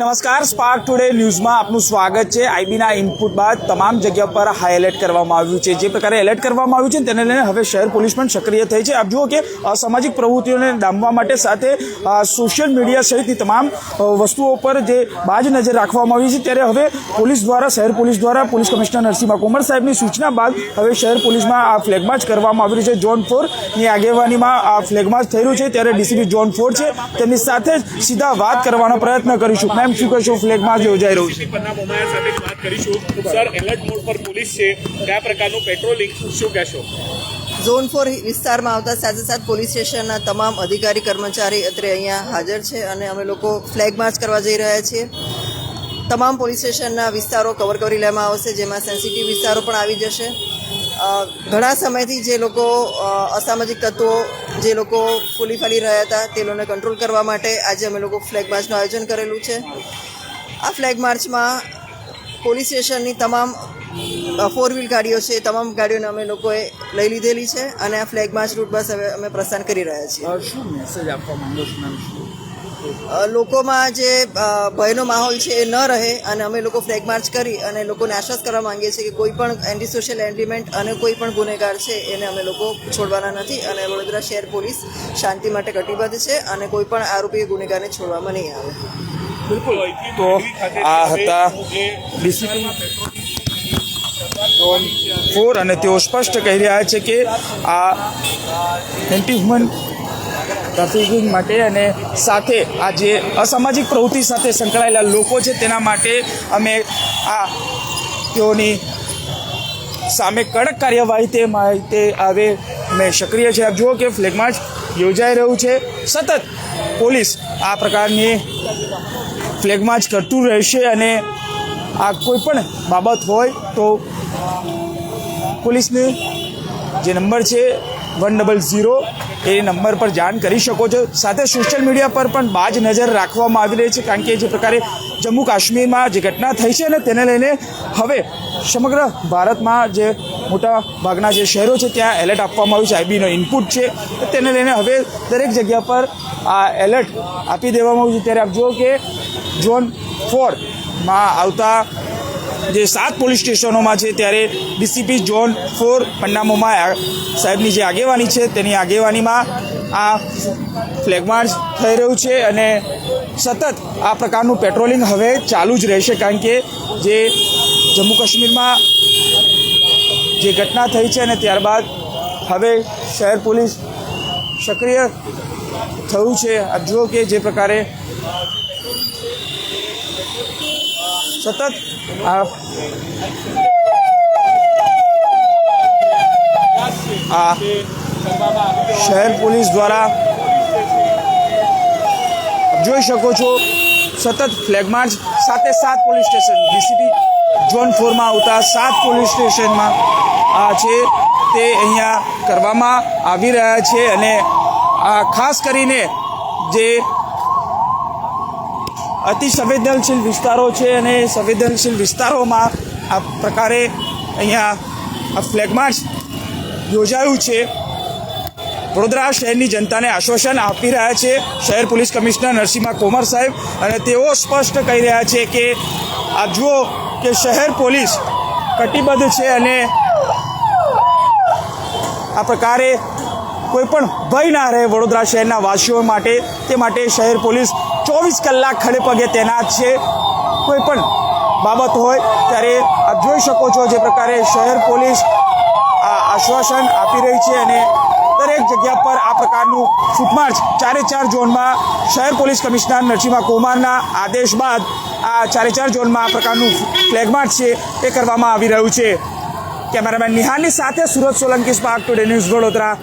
નમસ્કાર spark today ન્યૂઝમાં આપનું સ્વાગત છે. આઈબીના ઇનપુટ બાદ તમામ જગ્યા પર હાઈ એલર્ટ કરવામાં આવ્યું છે. જે પ્રકારે એલર્ટ કરવામાં આવ્યું છે તેને લઈને હવે શહેર પોલીસ પણ સક્રિય થઈ છે. આપ જુઓ કે અસામાજિક પ્રવૃત્તિઓને ડામવા માટે સાથે સોશિયલ મીડિયા સહિતની તમામ વસ્તુઓ પર જે બાજ નજર રાખવામાં આવી છે, ત્યારે હવે પોલીસ દ્વારા, શહેર પોલીસ દ્વારા, પોલીસ કમિશનર નરસિંહ કુંવર સાહેબની સૂચના બાદ હવે શહેર પોલીસમાં આ ફ્લેગ માર્ચ કરવામાં આવી રહ્યું છે. ઝોન ફોરની આગેવાનીમાં આ ફ્લેગ માર્ચ થઈ રહ્યું છે. ત્યારે ડીસીપી ઝોન ફોર છે. તેમની સાથે સીધા વાત કરવાનો પ્રયત્ન કરીશું. મેમ શું કહેશો માર્ચ યોજાઈ રહ્યું છે? પન્ના મોમાયા સાથે વાત કરીશું. સર એલર્ટ મોડ પર પોલીસ છે. કયા પ્રકારનું પેટ્રોલિંગ શું કહેશો? ઝોન ફોર વિસ્તારમાં આવતા સાથે સાથે પોલીસ સ્ટેશનના તમામ અધિકારી કર્મચારી અત્રે અહીંયા હાજર છે અને અમે લોકો ફ્લેગ માર્ચ કરવા જઈ રહ્યા છીએ. તમામ પોલીસ સ્ટેશનના વિસ્તારો કવર કરી લેવામાં આવશે જેમાં સેન્સિટિવ વિસ્તારો પણ આવી જશે. ઘણા સમયથી જે લોકો અસામાજિક તત્વો જે લોકો ફૂલી ફાલી રહ્યા હતા તે લોકોને કંટ્રોલ કરવા માટે આજે અમે લોકો ફ્લેગ માર્ચનું આયોજન કરેલું છે. આ ફ્લેગ માર્ચમાં પોલીસ સ્ટેશનની તમામ ફોર વ્હીલ ગાડીઓ છે તમામ ગાડીઓને અમે લોકોએ લઈ લીધેલી છે અને આ ફ્લેગ માર્ચ રૂટ બસ હવે અમે પ્રસ્થાન કરી રહ્યા છીએ. શું મેસેજ આપવા માંગો છો? લોકોમાં જે ભયનો માહોલ છે એ ન રહે અને અમે લોકો ફ્લેગ માર્ચ કરી અને લોકોને આશ્વાસ કરવા માંગીએ છીએ કે કોઈ પણ એન્ટી સોશિયલ એન્ટીમેન્ટ અને કોઈ પણ ગુનેગાર છે એને અમે લોકો છોડવાના નથી અને વડોદરા શહેર પોલીસ શાંતિ માટે કટિબદ્ધ છે અને કોઈ પણ આરોપી ગુનેગારને છોડવામાં નહીં આવે. બિલકુલ તો આ હતા ડીસીપી ફોર અને તેઓ સ્પષ્ટ કહી રહ્યા છે કે આ એન્ટી હ્યુમન ટ્રાફિકિંગ માટે અને સાથે આ જે અસામાજિક પ્રવૃત્તિ સાથે સંકળાયેલા લોકો છે, તેના માટે અમે આ તેઓની સામે કડક કાર્યવાહી તે માહિતી આવે મેં સક્રિય છે. આપ જુઓ કે ફ્લેગ માર્ચ યોજાઈ રહ્યું છે. સતત પોલીસ આ પ્રકારની ફ્લેગ માર્ચ કરતું રહેશે અને આ કોઈ પણ બાબત હોય તો પોલીસને જે નંબર છે, વન ડબલ ઝીરો, એ નંબર પર જાણ કરી શકો છો. સાથે સોશિયલ મીડિયા પર પણ બાજ નજર રાખવામાં આવી રહી છે, કારણ કે જે પ્રકારે જમ્મુ કાશ્મીરમાં જે ઘટના થઈ છે ને તેને લઈને હવે સમગ્ર ભારતમાં જે મોટા ભાગના જે શહેરો છે, ત્યાં એલર્ટ આપવામાં આવ્યું છે. આઈબીનો ઇનપુટ છે તેને લઈને હવે દરેક જગ્યા પર આ એલર્ટ આપી દેવામાં આવ્યું છે. ત્યારે આપ જુઓ કે ઝોન ફોરમાં આવતા જે સાત પોલીસ સ્ટેશનોમાં છે ત્યારે ડીસીપી ઝોન ફોર પન્નામોમાં સાહેબની જે આગેવાની છે તેની આગેવાનીમાં આ ફ્લેગ માર્ચ થઈ રહ્યું છે અને સતત આ પ્રકારનું પેટ્રોલિંગ હવે ચાલુ જ રહેશે કારણ કે જે જમ્મુ કાશ્મીરમાં જે ઘટના થઈ છે અને ત્યારબાદ હવે શહેર પોલીસ સક્રિય થયું છે. જો કે જે પ્રકારે સતત આ શહેર પોલીસ દ્વારા જોઈ શકો છો, સતત ફ્લેગ માર્ચ સાથે સાત પોલીસ સ્ટેશન, ડીસીપી ઝોન ફોરમાં આવતા સાત પોલીસ સ્ટેશનમાં આ છે, તે અહીંયા કરવામાં આવી રહ્યા છે અને આ ખાસ કરીને જે અતિ સંવેદનશીલ વિસ્તારો છે અને સંવેદનશીલ વિસ્તારોમાં આ પ્રકારે અહીંયા આ ફ્લેગ માર્ચ યોજાયું છે. વડોદરા શહેરની જનતાને આશ્વાસન આપી રહ્યા છે શહેર પોલીસ કમિશનર નરસિંહા કોમર સાહેબ અને તેઓ સ્પષ્ટ કહી રહ્યા છે કે આ જુઓ કે શહેર પોલીસ કટિબદ્ધ છે અને આ પ્રકારે કોઈ પણ ભય ના રહે વડોદરા શહેરના વાસીઓ માટે, તે માટે શહેર પોલીસ ચોવીસ કલાક ખડે પગે તૈનાત છે. કોઈ પણ બાબત હોય ત્યારે આપ જોઈ શકો છો જે પ્રકારે શહેર પોલીસ આ આશ્વાસન આપી રહી છે અને દરેક જગ્યા પર આ પ્રકારનું ફૂટમાર્ચ ચારે ચાર ઝોનમાં શહેર પોલીસ કમિશનર નરસિંહ કુમારના આદેશ બાદ આ ચારે ચાર ઝોનમાં આ પ્રકારનું ફ્લેગ માર્ચ છે એ કરવામાં આવી રહ્યું છે. કેમેરામેન નિહાલની સાથે Surat Solanki Spark Today News Vadodara.